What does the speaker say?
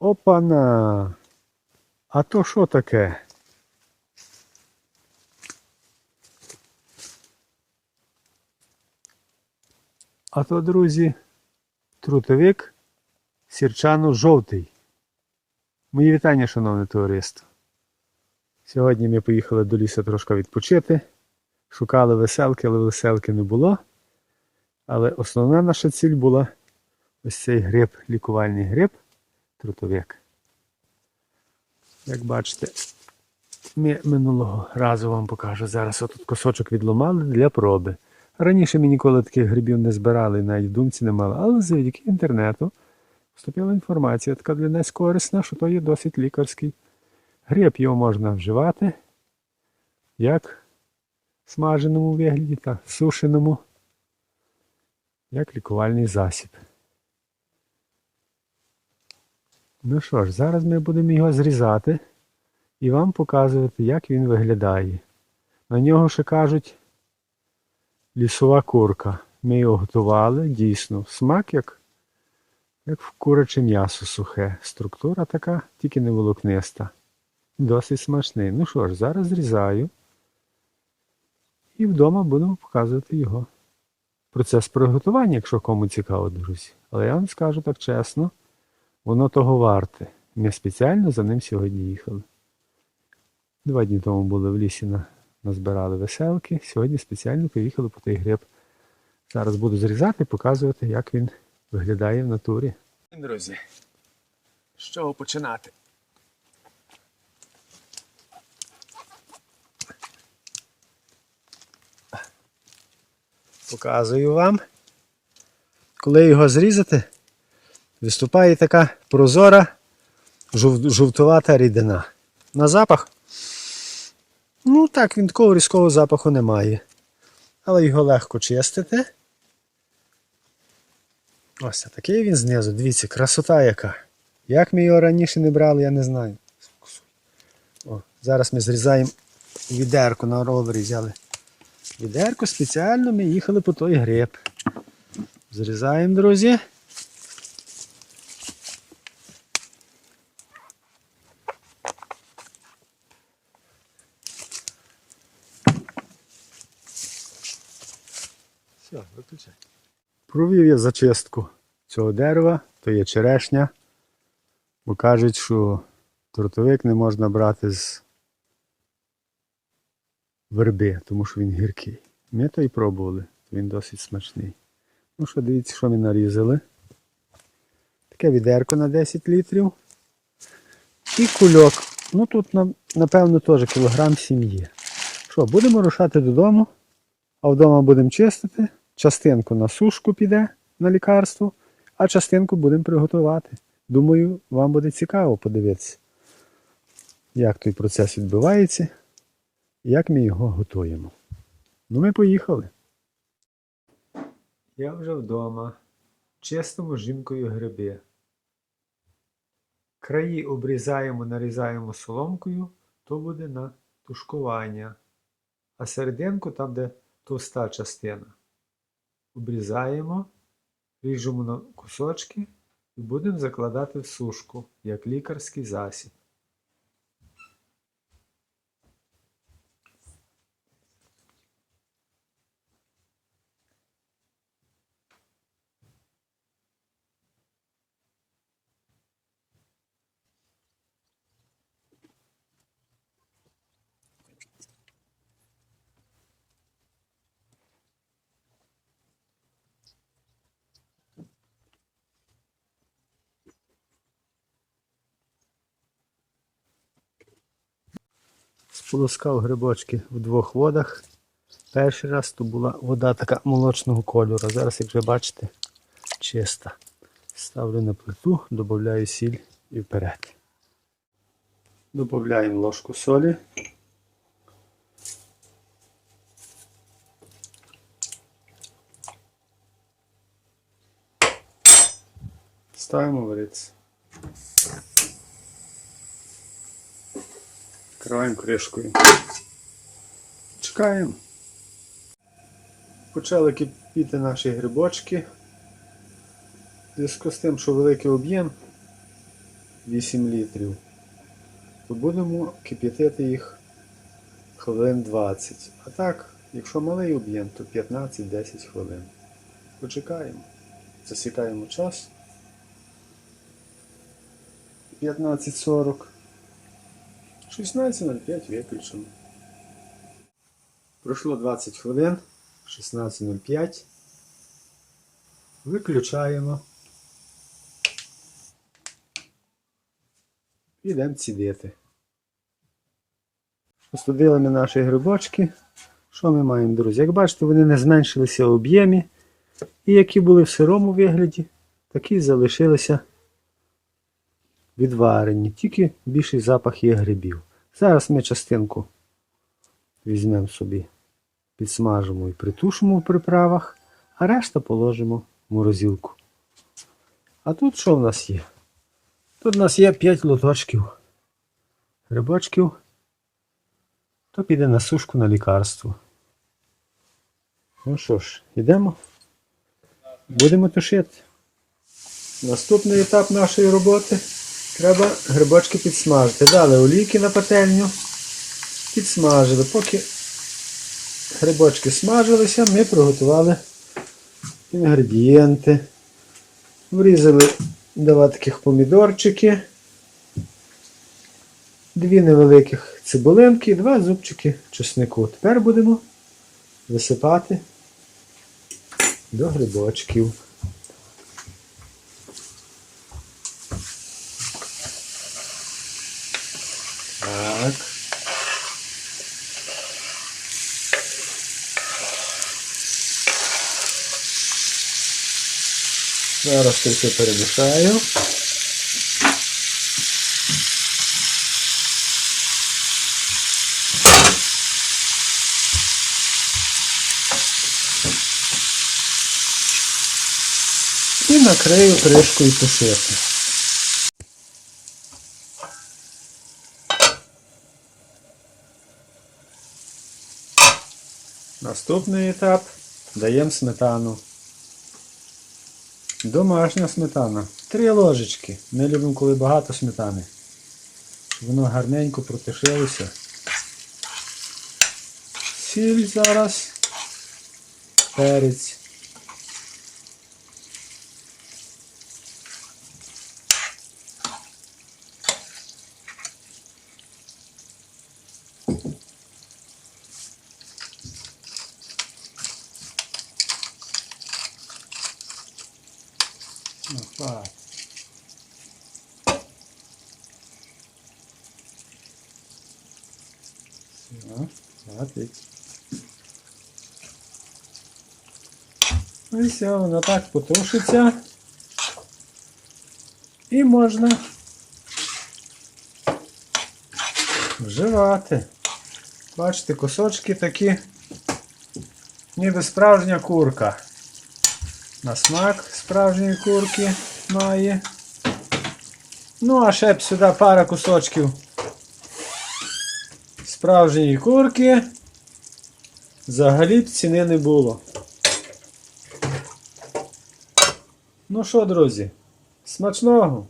Опана! А то що таке? А то, друзі, трутовик сірчану жовтий. Мої вітання, шановне товариство. Сьогодні ми поїхали до лісу трошки відпочити. Шукали веселки, але веселки не було. Але основна наша ціль була ось цей гриб, лікувальний гриб, трутовик. Як бачите, ми минулого разу вам покажу. Зараз отут кусочок відломали для проби. Раніше ми ніколи таких грибів не збирали, навіть в думці не мали, але завдяки інтернету вступила інформація, така для нас корисна, що то є досить лікарський гриб. Його можна вживати як в смаженому вигляді, так в сушеному, як лікувальний засіб. Ну що ж, зараз ми будемо його зрізати і вам показувати, як він виглядає. На нього ще кажуть лісова курка. Ми його готували, дійсно. Смак як, як в куряче м'ясо сухе. Структура така, тільки не волокниста. Досить смачний. Ну що ж, зараз зрізаю. І вдома будемо показувати його. Процес приготування, якщо кому цікаво, друзі. Але я вам скажу так чесно, воно того варте. Ми спеціально за ним сьогодні їхали. Два дні тому були в лісі на назбирали веселки. Сьогодні спеціально поїхали по той гриб. Зараз буду зрізати і показувати, як він виглядає в натурі. Друзі, з чого починати? Показую вам. Коли його зрізати, виступає така прозора жов- жовтувата рідина. На запах Ну так, він такого різкого запаху не має. Але його легко чистити. Ось такий він знизу. Дивіться, красота яка. Як ми його раніше не брали, я не знаю. О, зараз ми зрізаємо відерку на ровері взяли. Відерку спеціально ми їхали по той гриб. Зрізаємо, друзі. Все, виключай. Провів я зачистку цього дерева, то є черешня. Бо кажуть, що трутовик не можна брати з верби, тому що він гіркий. Ми то й пробували, він досить смачний. Ну що, дивіться, що ми нарізали. Таке відерко на 10 літрів. І кульок. Ну тут, напевно, теж кілограм 7 є. Що, будемо рушати додому, а вдома будемо чистити. Частинку на сушку піде на лікарство, а частинку будемо приготувати. Думаю, вам буде цікаво подивитися, як той процес відбувається як ми його готуємо. Ну, ми поїхали. Я вже вдома. Чистимо жінкою гриби. Краї обрізаємо, нарізаємо соломкою, то буде на тушкування. А серединку, там, де товста частина, обрізаємо, ріжемо на кусочки і будемо закладати в сушку, як лікарський засіб. Сполоскав грибочки в двох водах. Перший раз то була вода така молочного кольору. Зараз, як вже бачите, чиста. Ставлю на плиту, додаю сіль і вперед. Додаємо ложку солі. Ставимо варитися. Закриваємо кришкою. Чекаємо. Почали кипіти наші грибочки. В зв'язку з тим, що великий об'єм, 8 літрів, то будемо кип'ятити їх хвилин 20. А так, якщо малий об'єм, то 15-10 хвилин. Почекаємо. Засікаємо час. 15.40. 16.05 виключимо. Пройшло 20 хвилин. 16.05. Виключаємо. Підемо цідити. Остудили ми наші грибочки. Що ми маємо, друзі? Як бачите, вони не зменшилися в об'ємі. І які були в сирому вигляді, такі залишилися відварені. Тільки більший запах є грибів. Зараз ми частинку візьмемо собі, підсмажимо і притушимо в приправах, а решта положимо в морозилку. А тут що в нас є? Тут у нас є 5 лоточків грибочків. То піде на сушку на лікарство. Ну що ж, йдемо. Будемо тушити. Наступний етап нашої роботи. Треба грибочки підсмажити. Дали олійки на пательню. Підсмажили. Поки грибочки смажилися, ми приготували інгредієнти. Врізали два таких помідорчики. Дві невеликих цибулинки і два зубчики чеснику. Тепер будемо висипати до грибочків. Зараз це перемішаю. І накрию кришкою тушити. Наступний етап даємо сметану. Домашня сметана. Три ложечки. Ми любимо, коли багато сметани. Воно гарненько протишилося. Сіль зараз. Перець. Так. Все, хватить. І все, воно так потушиться. І можна вживати. Бачите, кусочки такі, ніби справжня курка. На смак справжньої курки має. Ну, а ще б сюди пара кусочків справжньої курки. Взагалі б ціни не було. Ну що, друзі, смачного!